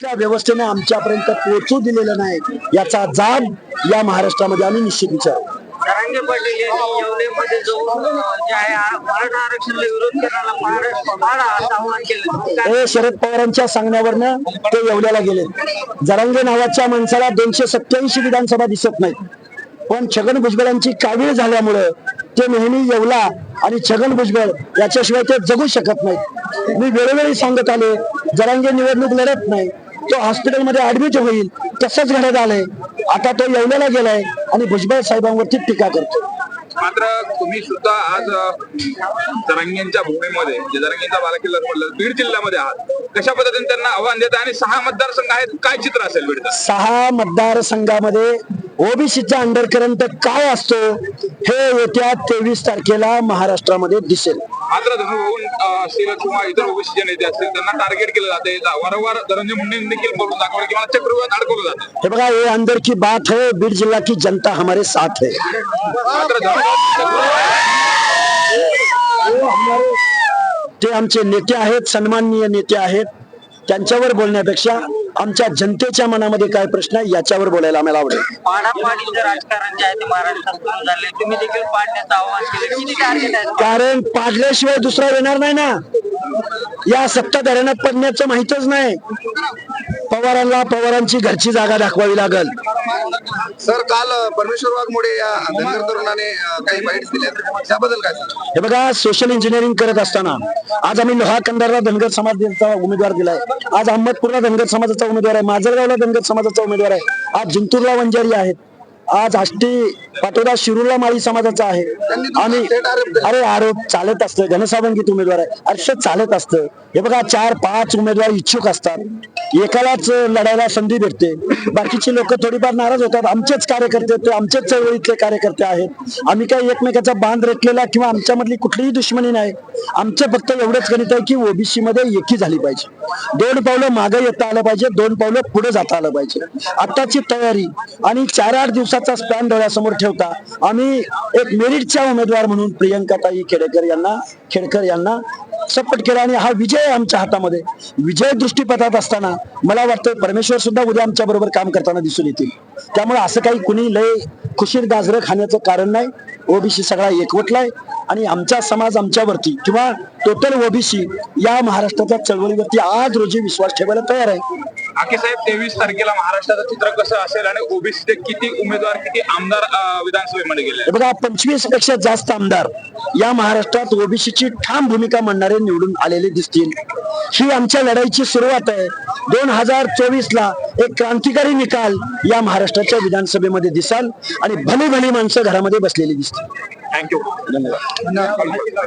त्या व्यवस्थेने आमच्यापर्यंत पोहोचू दिलेलं नाही याचा जाब या महाराष्ट्रामध्ये आम्ही निश्चित विचार. जरांगे पाटील यांनी येवलेमध्ये जाऊन अं, जे आहे आ- मराठा आरक्षणाला विरोध करण्याला महाराष्ट्र पाडा असं आव्हान केलं. काय हे शरद पवारांच्या सांगण्यावरनं ते येवल्याला गेले. जरांगे नावाच्या माणसाला दोनशे सत्याऐंशी विधानसभा दिसत नाहीत पण छगन भुजबळांची कावीळ झाल्यामुळं ते नेहमी येवला आणि छगन भुजबळ याच्याशिवाय ते जगू शकत नाहीत मी वेळोवेळी सांगत आले जरांगे निवडणूक लढत नाही. तो हॉस्पिटलमध्ये ऍडमिट होईल तसंच घडत आलंय. आता तो येवल्याला गेलाय आणि भुजबळ साहेबांवरती टीका करतो मात्र तुम्ही सुद्धा आज अ, जरांगेंच्या भूमीमध्ये जरांगेंचा बालेकिल्ला म्हटलं बीड जिल्ह्यामध्ये आहात. कशा पद्धतीने त्यांना आव्हान देता आणि सहा मतदारसंघ आहेत काय चित्र असेल बीडचं सहा मतदारसंघामध्ये ओबीसीचा अंडरकरंट काय असतो हे येत्या तेवीस तारखेला महाराष्ट्रामध्ये दिसेल. मात्र धनुभाऊन अ, असतील किंवा इतर ओबीसीचे नेते असतील त्यांना टार्गेट केलं जाते. वारंवार धनंजय मुंडे देखील बोलून दाखवलं किंवा चक्रव्यूहात अडकवलं जातं. हे बघा हे अंदर की बात है बीड जिल्हा की जनता हमारे साथ है. मात्र धनुभाऊ ते आमचे नेते आहेत सन्माननीय नेते आहेत. त्यांच्यावर बोलण्यापेक्षा आमच्या जनतेच्या मनामध्ये काय प्रश्न आहे याच्यावर बोलायला आम्हाला आवडेल. पाडापाडीचं राजकारण जे आहे ते महाराष्ट्रात सुरू झाले तुम्ही देखील पाडण्याचं आव्हान केलं. किती टार्गेट आहे कारण पाडल्याशिवाय दुसरा येणार नाही ना. या सत्ताधाऱ्यांना पडण्याचं माहितच नाही. पवारांना पवारांची घरची जागा दाखवावी लागल. सर काल परमेश्वर वाघमोडे या धनगर तरुणाने काही बाईट्स दिल्या त्याबद्दल काय हे बघा सोशल इंजिनिअरिंग करत असताना आज आम्ही लोहा कंदारला धनगर समाजाचा उमेदवार दिलाय. आज अहमदपूरला धनगर समाजाचा उमेदवार आहे. माजलगावला धनगर समाजाचा उमेदवार आहे. आज जिंतूरला वंजारी आहेत. आज आष्टी पाटोदा शिरूरला माळी समाजाचा आहे. आम्ही अरे आरोप चालत असतं. घनसावंगीत उमेदवार आहे? असं चालत असतं. हे बघा चार पाच उमेदवार इच्छुक असतात. एकालाच लढायला संधी भेटते. बाकीची लोक थोडीफार नाराज होतात. आमचेच कार्यकर्ते ते आमचेच चळवळीतले कार्यकर्ते आहेत. आम्ही काही एकमेकाचा बांध रेटलेला किंवा आमच्यामधली कुठलीही दुश्मनी नाही. आमचं फक्त एवढंच गणित आहे की ओबीसी मध्ये एकी झाली पाहिजे. दोन पावलं मागे येता आलं पाहिजे. दोन पावलं पुढे जाता आलं पाहिजे. आताची तयारी आणि चार आठ दिवसाचा स्पॅन डोळ्यासमोर ठेवता आम्ही एक मेरिटच्या उमेदवार म्हणून प्रियंकाताई खेडेकर यांना खेडकर यांना सपोर्ट केला आणि हा विजय आमच्या हातामध्ये. विजय दृष्टीपथात असताना मला वाटतं परमेश्वर सुद्धा उद्या आमच्या बरोबर काम करताना दिसून येतील. त्यामुळे असं काही कुणी लय खुशीर गाजरं खाण्याचं कारण नाही. ओबीसी सगळा एकवटलाय आणि आमचा समाज आमच्यावरती किंवा टोटल ओबीसी या महाराष्ट्राच्या चळवळीवरती आज रोजी विश्वास ठेवायला तयार आहे. आके साहेब तेवीस तारखेला महाराष्ट्राचं चित्र कसं असेल आणि ओबीसीचे किती उमेदवार किती आमदार विधानसभेमध्ये गेले? बघा पंचवीसपेक्षा जास्त आमदार या महाराष्ट्रात ओबीसीची ठाम भूमिका मांडणारे निवडून आलेले दिसतील. ही आमच्या लढाईची सुरुवात आहे. दोन हजार चोवीस ला एक क्रांतिकारी निकाल या महाराष्ट्राच्या विधानसभेमध्ये दिसाल आणि भली भली माणसं घरामध्ये बसलेली दिसतील. थँक्यू धन्यवाद.